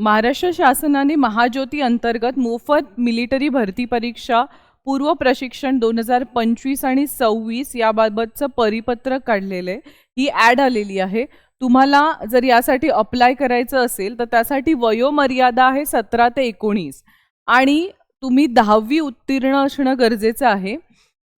महाराष्ट्र शासनाने महाज्योती अंतर्गत मोफत मिलिटरी भरती परीक्षा पूर्व प्रशिक्षण दोन हजार पंचवीस आणि सव्वीस याबाबतचं परिपत्रक काढलेलं. आहे ही ॲड आलेली आहे. तुम्हाला जर यासाठी अप्लाय करायचं असेल तर त्यासाठी वयोमर्यादा आहे सतरा ते एकोणीस. आणि तुम्ही दहावी उत्तीर्ण असणं गरजेचं आहे.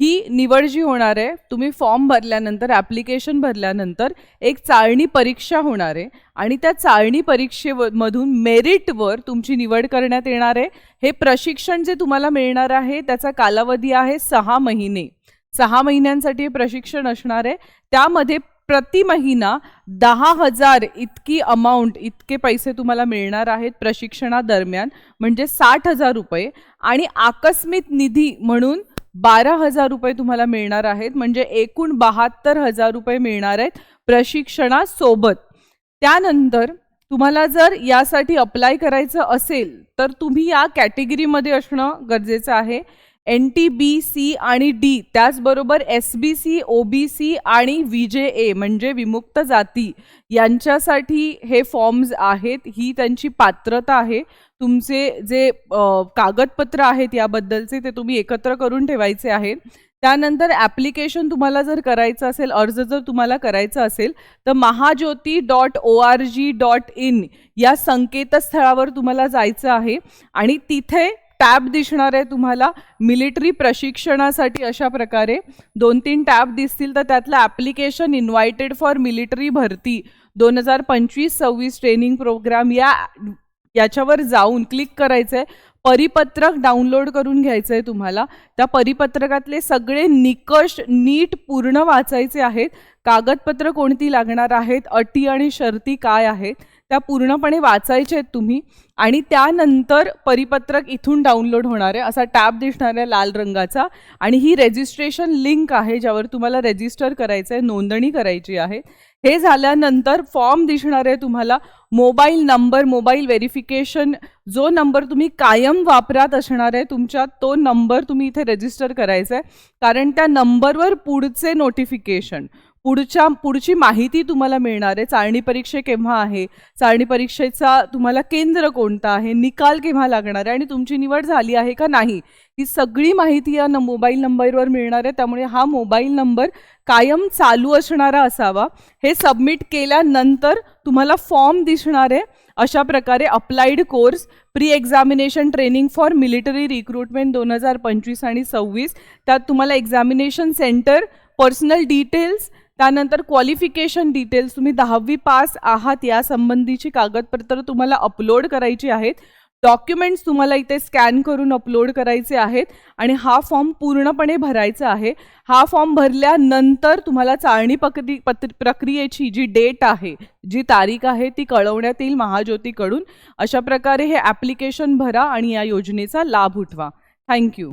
ही निवड जी होणार आहे तुम्ही फॉर्म भरल्यानंतर ॲप्लिकेशन भरल्यानंतर एक चाळणी परीक्षा होणार आहे आणि त्या चाळणी परीक्षेमधून मेरिटवर तुमची निवड करण्यात येणार आहे. हे प्रशिक्षण जे तुम्हाला मिळणार आहे त्याचा कालावधी आहे सहा महिने. सहा महिन्यांसाठी हे प्रशिक्षण असणार आहे. त्यामध्ये प्रति महिना दहा हजार इतकी अमाऊंट इतके पैसे तुम्हाला मिळणार आहेत प्रशिक्षणादरम्यान म्हणजे साठ हजार रुपये. आणि आकस्मिक निधी म्हणून बारा हजार रुपये तुम्हाला मिळणार आहेत. म्हणजे एकूण बहात्तर हजार रुपये मिळणार आहेत प्रशिक्षणासोबत. त्यानंतर तुम्हाला जर यासाठी अप्लाय करायचं असेल तर तुम्ही या कॅटेगरीमध्ये असणं गरजेचं आहे. एन टी बी सी आणि डी त्याचबरोबर S B C O B C आणि व्ही जे ए म्हणजे विमुक्त जाती यांच्यासाठी हे फॉर्म्स आहेत. ही त्यांची पात्रता आहे. तुमचे जे कागदपत्र आहेत याबद्दलचे ते तुम्ही एकत्र करून ठेवायचे आहेत. त्यानंतर ॲप्लिकेशन तुम्हाला जर करायचं असेल अर्ज जर तुम्हाला करायचा असेल तर Mahajyoti dot O R G dot in या संकेतस्थळावर तुम्हाला जायचं आहे. आणि तिथे टॅब दिसणार आहे तुम्हाला. मिलिटरी प्रशिक्षणासाठी अशा प्रकारे दोन तीन टॅब दिसतील. तर त्यातलं ॲप्लिकेशन इन्व्हायटेड फॉर मिलिटरी भरती. दोन हजार पंचवीस सव्वीस ट्रेनिंग प्रोग्राम या याच्यावर जाऊन क्लिक करायचं आहे परिपत्रक डाउनलोड करून घ्यायचं आहे तुम्हाला. त्या परिपत्रकातले सगळे निकष नीट पूर्ण वाचायचे आहेत. कागदपत्र कोणती लागणार आहेत? अटी आणि शर्ती काय आहेत? त्या पूर्णपणे वाचायचे आहेत तुम्ही आणि त्यानंतर परिपत्रक इथून डाउनलोड होणार आहे. असा टॅब दिसणार आहे लाल रंगाचा आणि ही रेजिस्ट्रेशन लिंक आहे ज्यावर तुम्हाला रेजिस्टर करायचं आहे नोंदणी करायची आहे. हे झाल्यानंतर फॉर्म दिसणार आहे तुम्हाला. मोबाईल नंबर मोबाईल व्हेरिफिकेशन जो नंबर तुम्ही कायम वापरात असणार आहे तुमच्या तो नंबर तुम्ही इथे रजिस्टर करायचा आहे कारण त्या नंबरवर पुढचे नोटिफिकेशन पुढच्या पुढची माहिती तुम्हाला मिळणार आहे. चाळणी परीक्षा केव्हा आहे? चाळणी परीक्षेचा तुम्हाला केंद्र कोणता आहे? निकाल केव्हा लागणार आहे? आणि तुमची निवड झाली आहे का नाही? ही सगळी माहिती या न मोबाईल नंबरवर मिळणार आहे. त्यामुळे हा मोबाईल नंबर कायम चालू असणारा असावा. हे सबमिट केल्यानंतर तुम्हाला फॉर्म दिसणार आहे. अशा प्रकारे applied course pre examination training for military recruitment दोन हजार पंचवीस आणि सव्वीस. त्यात तुम्हाला एक्झामिनेशन सेंटर पर्सनल डिटेल्स त्यानंतर क्वालिफिकेशन डिटेल्स तुम्ही दहावी पास आहात या संबंधीची कागदपत्र तुम्हाला अपलोड करायची आहेत. डॉक्युमेंट्स तुम्हाला इथे स्कॅन करून अपलोड करायचे आहेत आणि हा फॉर्म पूर्णपणे भरायचा आहे. हा फॉर्म भरल्यानंतर तुम्हाला चाळणी पक्री पत्र प्रक्रियेची जी डेट आहे जी तारीख आहे ती कळवण्यात येईल महाज्योतीकडून. अशा प्रकारे हे ॲप्लिकेशन भरा आणि या योजनेचा लाभ उठवा. थँक्यू